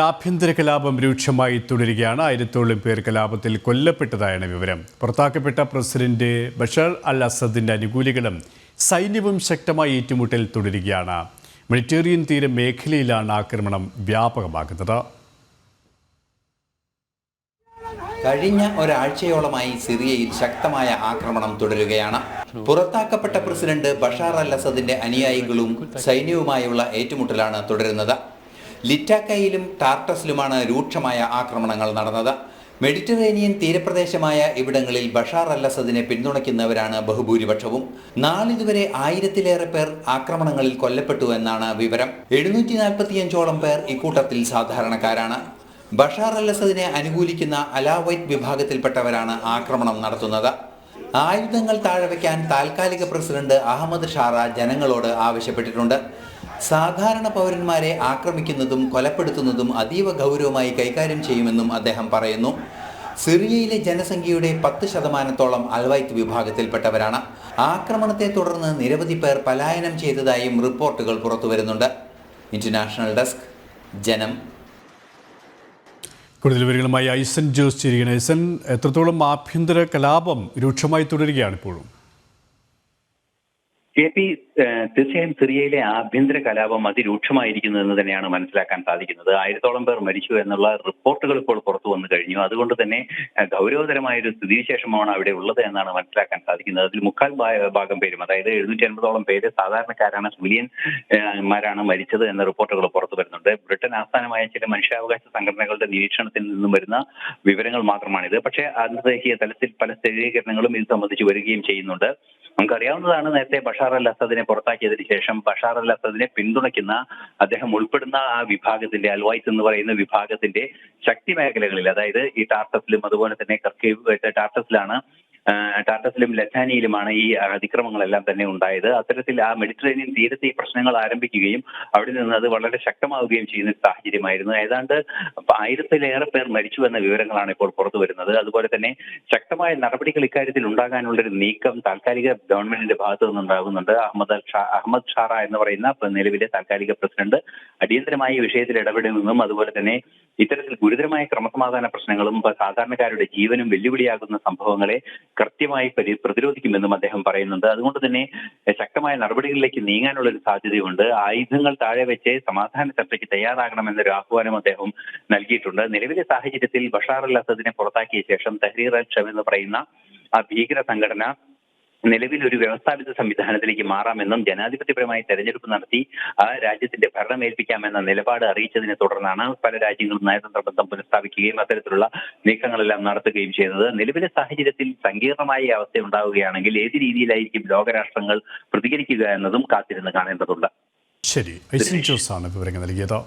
ആഭ്യന്തര കലാപം രൂക്ഷമായി തുടരുകയാണ്. ആയിരത്തോളം പേർ കലാപത്തിൽ കൊല്ലപ്പെട്ടതായാണ് വിവരം. പുറത്താക്കപ്പെട്ട പ്രസിഡന്റ് ബഷർ അൽ അസദിന്റെ അനുകൂലികളും സൈന്യവും ശക്തമായ ഏറ്റുമുട്ടൽ തുടരുകയാണ്. മെഡിറ്റേറിയൻ തീര മേഖലയിലാണ് ആക്രമണം വ്യാപകമാകുന്നത്. കഴിഞ്ഞ ഒരാഴ്ചയോളമായി സിറിയയിൽ ശക്തമായ ആക്രമണം തുടരുകയാണ്. പുറത്താക്കപ്പെട്ട പ്രസിഡന്റ് ബഷാർ അൽ അസദിന്റെ അനുയായികളും സൈന്യവുമായുള്ള ഏറ്റുമുട്ടലാണ് തുടരുന്നത്. ലിറ്റാക്കയിലും ടാർട്ടസിലുമാണ് രൂക്ഷമായ ആക്രമണങ്ങൾ നടന്നത്. മെഡിറ്ററേനിയൻ തീരപ്രദേശമായ ഇവിടങ്ങളിൽ ബഷാർ അൽ അസദിനെ പിന്തുണയ്ക്കുന്നവരാണ് ബഹുഭൂരിപക്ഷവും. നാളിതുവരെ ആയിരത്തിലേറെ പേർ ആക്രമണങ്ങളിൽ കൊല്ലപ്പെട്ടു എന്നാണ് വിവരം. എഴുന്നൂറ്റി നാൽപ്പത്തിയഞ്ചോളം പേർ ഇക്കൂട്ടത്തിൽ സാധാരണക്കാരാണ്. ബഷാർ അൽ അസദിനെ അനുകൂലിക്കുന്ന അലാവൈറ്റ് വിഭാഗത്തിൽപ്പെട്ടവരാണ് ആക്രമണം നടത്തുന്നത്. ആയുധങ്ങൾ താഴെ വയ്ക്കാൻ താൽക്കാലിക പ്രസിഡന്റ് അഹമ്മദ് ഷാറ ജനങ്ങളോട് ആവശ്യപ്പെട്ടിട്ടുണ്ട്. സാധാരണ പൗരന്മാരെ ആക്രമിക്കുന്നതും കൊലപ്പെടുത്തുന്നതും അതീവ ഗൗരവമായി കൈകാര്യം ചെയ്യുമെന്നും അദ്ദേഹം പറയുന്നു. സിറിയയിലെ ജനസംഖ്യയുടെ പത്ത് ശതമാനത്തോളം അൽവൈത്ത് വിഭാഗത്തിൽപ്പെട്ടവരാണ്. ആക്രമണത്തെ തുടർന്ന് നിരവധി പേർ പലായനം ചെയ്തതായും റിപ്പോർട്ടുകൾ പുറത്തുവരുന്നുണ്ട്. ഇന്റർനാഷണൽ ഡെസ്ക് ജനം കൂടുതൽ വിവരങ്ങളുമായി ഐസൻ ജോസ് ചിരികണ ഐസൻ എത്രത്തോളം ആഭ്യന്തര കലാപം രൂക്ഷമായി തുടരുകയാണ് ഇപ്പോഴും? കെ പി തീർച്ചയായും സിറിയയിലെ ആഭ്യന്തര കലാപം അതിരൂക്ഷമായിരിക്കുന്നു എന്ന് തന്നെയാണ് മനസ്സിലാക്കാൻ സാധിക്കുന്നത്. ആയിരത്തോളം പേർ മരിച്ചു എന്നുള്ള റിപ്പോർട്ടുകൾ ഇപ്പോൾ പുറത്തു വന്നു കഴിഞ്ഞു. അതുകൊണ്ട് തന്നെ ഗൗരവതരമായ ഒരു സ്ഥിതിവിശേഷമാണ് അവിടെ ഉള്ളത് എന്നാണ് മനസ്സിലാക്കാൻ സാധിക്കുന്നത്. അതിൽ മുക്കാൽ ഭാഗം പേരും അതായത് എഴുന്നൂറ്റി അൻപതോളം പേര് സാധാരണക്കാരാണ് സിവിലിയൻ മാരാണ് മരിച്ചത് എന്ന റിപ്പോർട്ടുകൾ പുറത്തു വരുന്നുണ്ട്. ബ്രിട്ടൻ ആസ്ഥാനമായ ചില മനുഷ്യാവകാശ സംഘടനകളുടെ നിരീക്ഷണത്തിൽ നിന്നും വരുന്ന വിവരങ്ങൾ മാത്രമാണിത്. പക്ഷേ അന്തർദേശീയ തലത്തിൽ പല സ്ഥിരീകരണങ്ങളും ഇത് സംബന്ധിച്ച് വരികയും ചെയ്യുന്നുണ്ട്. നമുക്കറിയാവുന്നതാണ് നേരത്തെ ബഷാർ അൽ അസദിനെ പുറത്താക്കിയതിന് ശേഷം ബഷാർ അൽ അസദിനെ പിന്തുണയ്ക്കുന്ന അദ്ദേഹം ഉൾപ്പെടുന്ന ആ വിഭാഗത്തിന്റെ അൽവൈസ് എന്ന് പറയുന്ന വിഭാഗത്തിന്റെ ശക്തി മേഖലകളിൽ അതായത് ഈ ടാർട്ടസിലും അതുപോലെ തന്നെ കർക്കീവ് ടാർട്ടസിലാണ് ടാർട്ടസിലും ലറ്റാനിയിലുമാണ് ഈ അതിക്രമങ്ങളെല്ലാം തന്നെ ഉണ്ടായത്. അത്തരത്തിൽ ആ മെഡിറ്ററേനിയൻ തീരത്തെ ഈ പ്രശ്നങ്ങൾ ആരംഭിക്കുകയും അവിടെ നിന്ന് അത് വളരെ ശക്തമാവുകയും ചെയ്യുന്ന സാഹചര്യമായിരുന്നു. ഏതാണ്ട് ആയിരത്തിലേറെ പേർ മരിച്ചു എന്ന വിവരങ്ങളാണ് ഇപ്പോൾ പുറത്തു വരുന്നത്. അതുപോലെ തന്നെ ശക്തമായ നടപടികൾ ഇക്കാര്യത്തിൽ ഉണ്ടാകാനുള്ള ഒരു നീക്കം താൽക്കാലിക ഗവൺമെന്റിന്റെ ഭാഗത്തു നിന്നുണ്ടാകുന്നുണ്ട്. അഹമ്മദ് അഹമ്മദ് ഷാറ എന്ന് പറയുന്ന നിലവിലെ താൽക്കാലിക പ്രസിഡന്റ്. അടിയന്തരമായി ഈ വിഷയത്തിൽ ഇടപെടുമെന്നും അതുപോലെ തന്നെ ഇത്തരത്തിൽ ഗുരുതരമായ ക്രമസമാധാന പ്രശ്നങ്ങളും സാധാരണക്കാരുടെ ജീവനും വെല്ലുവിളിയാകുന്ന സംഭവങ്ങളെ കൃത്യമായി പ്രതിരോധിക്കുമെന്നും അദ്ദേഹം പറയുന്നുണ്ട്. അതുകൊണ്ട് തന്നെ ശക്തമായ നടപടികളിലേക്ക് നീങ്ങാനുള്ള ഒരു സാധ്യതയുണ്ട്. ആയുധങ്ങൾ താഴെ വെച്ച് സമാധാന ചർച്ചയ്ക്ക് തയ്യാറാകണമെന്നൊരു ആഹ്വാനം അദ്ദേഹം നൽകിയിട്ടുണ്ട്. നിലവിലെ സാഹചര്യത്തിൽ ബഷാർ അൽ അസദിനെ പുറത്താക്കിയ ശേഷം തഹ്രീർ അൽ ഷം എന്ന് പറയുന്ന ആ ഭീകര സംഘടന നിലവിൽ ഒരു വ്യവസ്ഥാപിത സംവിധാനത്തിലേക്ക് മാറാമെന്നും ജനാധിപത്യപരമായി തെരഞ്ഞെടുപ്പ് നടത്തി ആ രാജ്യത്തിന്റെ ഭരണം ഏൽപ്പിക്കാമെന്ന നിലപാട് അറിയിച്ചതിനെ തുടർന്നാണ് പല രാജ്യങ്ങളും നയതന്ത്ര ബന്ധം പുനഃസ്ഥാപിക്കുകയും അത്തരത്തിലുള്ള നീക്കങ്ങളെല്ലാം നടത്തുകയും ചെയ്യുന്നത് നിലവിലെ സാഹചര്യത്തിൽ സങ്കീർണമായ അവസ്ഥ ഉണ്ടാവുകയാണെങ്കിൽ ഏത് രീതിയിലായിരിക്കും ലോകരാഷ്ട്രങ്ങൾ പ്രതികരിക്കുക എന്നതും കാത്തിരുന്ന് കാണേണ്ടതുണ്ട്. ശരി. ഐസിൻ ജോസ് ആണ് വിവരങ്ങൾ നൽകിയത്.